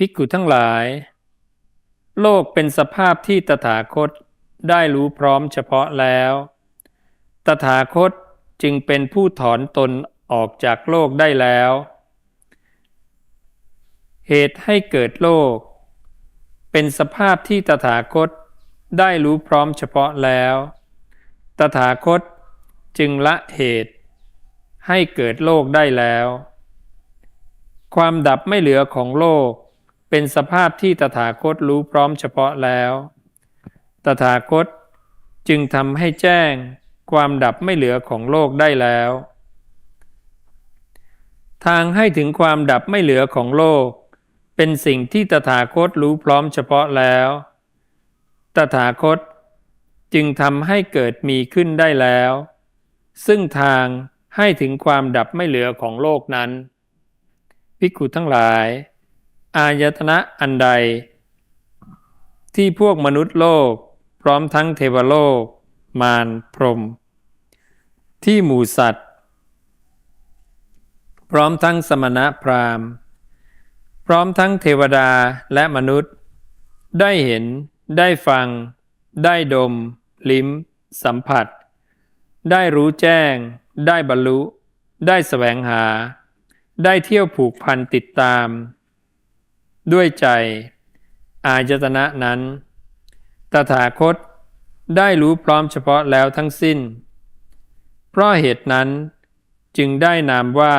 ภิกขุทั้งหลาย โลกเป็นสภาพที่ตถาคตได้รู้พร้อมเฉพาะแล้ว ตถาคตจึงเป็นผู้ถอนตนออกจากโลกได้แล้ว เหตุให้เกิดโลก เป็นสภาพที่ตถาคตได้รู้พร้อมเฉพาะแล้ว ตถาคตจึงละเหตุให้เกิดโลกได้แล้ว ความดับไม่เหลือของโลก เป็นสภาพที่ตถาคตรู้พร้อมเฉพาะแล้ว ตถาคตจึงทำให้แจ้งความดับไม่เหลือของโลกได้แล้ว ทางให้ถึงความดับไม่เหลือของโลก เป็นสิ่งที่ตถาคตรู้พร้อมเฉพาะแล้ว ตถาคตจึงทำให้เกิดมีขึ้นได้แล้ว ซึ่งทางให้ถึงความดับไม่เหลือของโลกนั้น ภิกขุทั้งหลาย อายตนะอันใด ที่พวกมนุษย์โลก พร้อมทั้งเทวโลก มารพรม ที่หมู่สัตว์ พร้อมทั้งสมณะพราหมณ์ พร้อมทั้งเทวดาและมนุษย์ ได้เห็น ได้ฟัง ได้ดม ลิ้ม สัมผัส ได้รู้แจ้ง ได้บรรลุ ได้แสวงหา ได้เที่ยวผูกพันติดตาม ด้วยใจ อายตนะนั้น ตถาคตได้รู้พร้อมเฉพาะแล้วทั้งสิ้น เพราะเหตุนั้นจึงได้นามว่า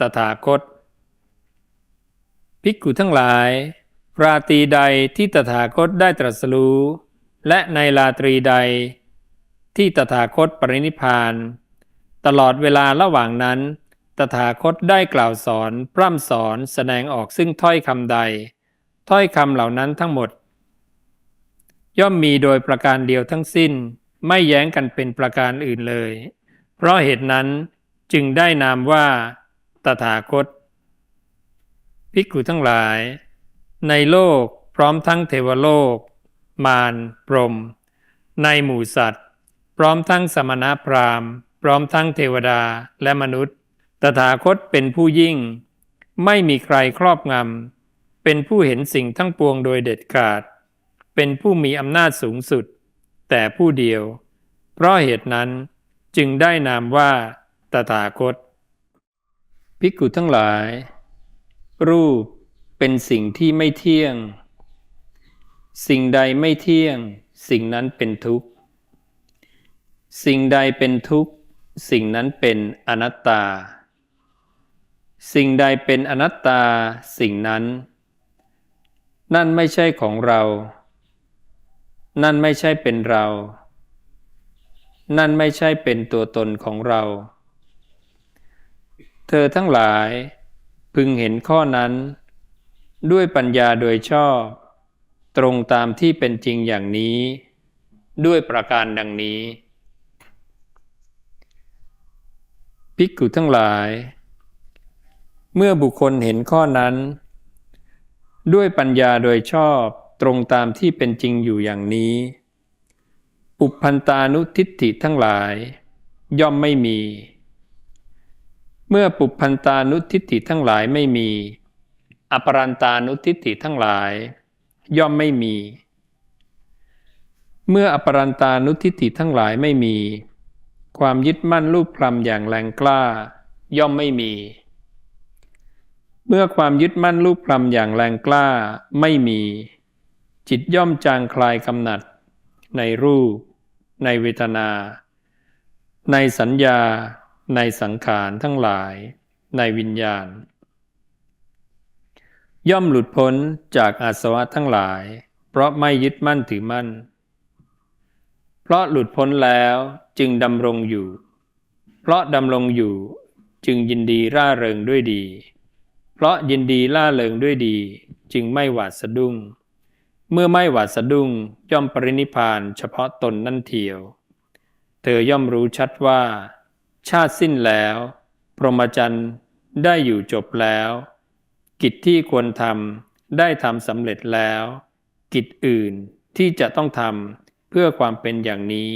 ตถาคต ภิกขุทั้งหลาย ราตรีใดที่ตถาคตได้ตรัสรู้ และในราตรีใด ที่ตถาคตปรินิพพาน ตลอดเวลาระหว่างนั้น ตถาคตได้กล่าวสอน พร่ำสอนแสดงออกซึ่งถ้อยคำใด ถ้อยคำเหล่านั้นทั้งหมด ย่อมมีโดยประการเดียวทั้งสิ้น ไม่แย้งกันเป็นประการอื่นเลย เพราะเหตุนั้นจึงได้นามว่า ตถาคต ภิกขุทั้งหลาย ในโลกพร้อมทั้งเทวโลก มารพรหมในหมู่สัตว์ พร้อมทั้งสมณพราหมณ์ พร้อมทั้งเทวดาและมนุษย์ ตถาคตเป็นผู้ยิ่ง ไม่มีใครครอบงำ เป็นผู้เห็นสิ่งทั้งปวงโดยเด็ดขาด เป็นผู้มีอำนาจสูงสุด แต่ผู้เดียว เพราะเหตุนั้นจึงได้นามว่าตถาคต ภิกขุทั้งหลาย รูปเป็นสิ่งที่ไม่เที่ยง สิ่งใดไม่เที่ยง สิ่งนั้นเป็นทุกข์ สิ่งใดเป็นทุกข์ สิ่งนั้นเป็นอนัตตา สิ่งใดเป็นอนัตตาสิ่งนั้น นั่นไม่ใช่ของเรา นั่นไม่ใช่เป็นเรา นั่นไม่ใช่เป็นตัวตนของเรา เธอทั้งหลายพึงเห็นข้อนั้น ด้วยปัญญาโดยชอบ ตรงตามที่เป็นจริงอย่างนี้ ด้วยประการดังนี้ ภิกขุทั้งหลาย เมื่อบุคคลเห็นข้อนั้น ด้วยปัญญาโดยชอบตรงตามที่เป็นจริงอยู่อย่างนี้ ปุพันตานุทิฏฐิทั้งหลาย ย่อมไม่มี เมื่อปุพันตานุทิฏฐิทั้งหลายไม่มี อปรันตานุทิฏฐิทั้งหลาย ย่อมไม่มี เมื่ออปรันตานุทิฏฐิทั้งหลายไม่มี ความยึดมั่นรูปคลำอย่างแรงกล้า ย่อมไม่มี เมื่อความยึดมั่นรูปคลำอย่างแรงกล้าไม่มี จิตย่อมจางคลายกำหนัด ในรูป ในเวทนา ในสัญญา ในสังขารทั้งหลาย ในวิญญาณ ย่อมหลุดพ้นจากอาสวะทั้งหลาย เพราะไม่ยึดมั่นถือมั่น เพราะหลุดพ้นแล้วจึงดำรงอยู่ เพราะดำรงอยู่จึงยินดีร่าเริงด้วยดี เพราะยินดีล่าเริงด้วยดี จึงไม่หวาดสะดุ้ง เมื่อไม่หวาดสะดุ้งย่อมปรินิพานเฉพาะตนนั่นเทียว เธอย่อมรู้ชัดว่า ชาติสิ้นแล้ว พรหมจรรย์ได้อยู่จบแล้ว กิจที่ควรทำได้ทำสำเร็จแล้ว กิจอื่นที่จะต้องทำเพื่อความเป็นอย่างนี้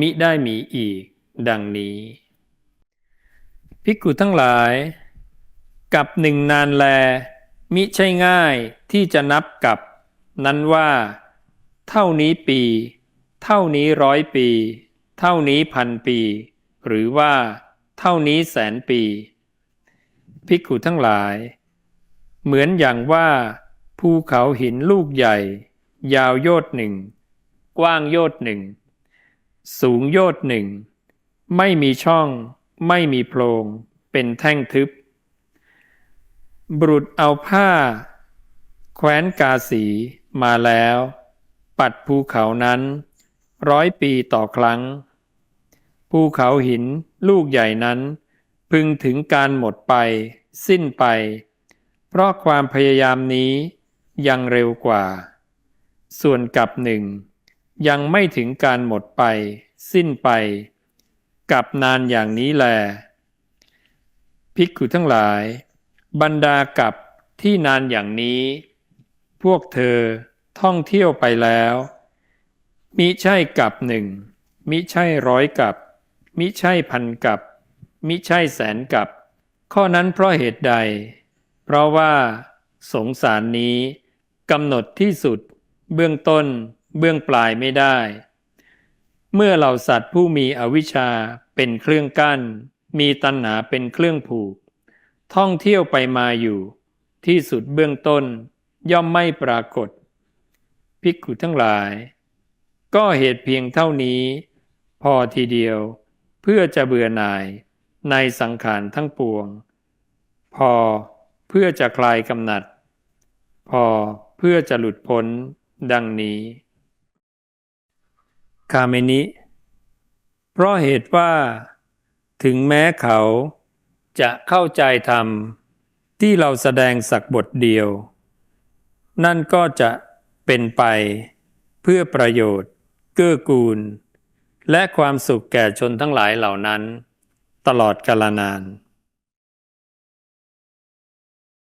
มิได้มีอีก ดังนี้ ภิกขุทั้งหลาย กับหนึ่งนานแล มิใช่ง่ายที่จะนับกับ นั้นว่า เท่านี้ปี เท่านี้ร้อยปี เท่านี้พันปี หรือว่า เท่านี้แสนปี ภิกขุทั้งหลาย เหมือนอย่างว่าภูเขาหินลูกใหญ่ ยาวโยชน์หนึ่ง กว้างโยชน์หนึ่ง สูงโยชน์หนึ่ง ไม่มีช่อง ไม่มีโพรง เป็นแท่งทึบ บุรุษเอาผ้า แคว้นกาสีมาแล้ว ปัดภูเขานั้น ร้อยปีต่อครั้ง ภูเขาหินลูกใหญ่นั้น พึงถึงการหมดไป สิ้นไป เพราะความพยายามนี้ยังเร็วกว่า ส่วนกับหนึ่ง ยังไม่ถึงการหมดไป สิ้นไป กับนานอย่างนี้แล ภิกขุทั้งหลาย บรรดากับที่นานอย่างนี้ พวกเธอท่องเที่ยวไปแล้ว มิใช่กับหนึ่ง มิใช่ร้อยกับ มิใช่พันกับ มิใช่แสนกับ ข้อนั้นเพราะเหตุใด เพราะว่า สงสารนี้กำหนดที่สุด เบื้องต้น เบื้องปลายไม่ได้ เมื่อเหล่าสัตว์ผู้มีอวิชชาเป็นเครื่องกั้น มีตัณหาเป็นเครื่องผูก ท่องเที่ยวไปมาอยู่ ที่สุดเบื้องต้นย่อมไม่ปรากฏ ภิกขุทั้งหลาย ก็เหตุเพียงเท่านี้ พอทีเดียว เพื่อจะเบื่อหน่ายในสังขารทั้งปวง พอเพื่อจะคลายกำหนัด พอเพื่อจะหลุดพ้นดังนี้ คาเมนิ เพราะเหตุว่า ถึงแม้เขา จะเข้าใจธรรมที่เราแสดงสักบทเดียว นั่นก็จะเป็นไปเพื่อประโยชน์ เกื้อกูล และความสุขแก่ชนทั้งหลายเหล่านั้น ตลอดกาลนาน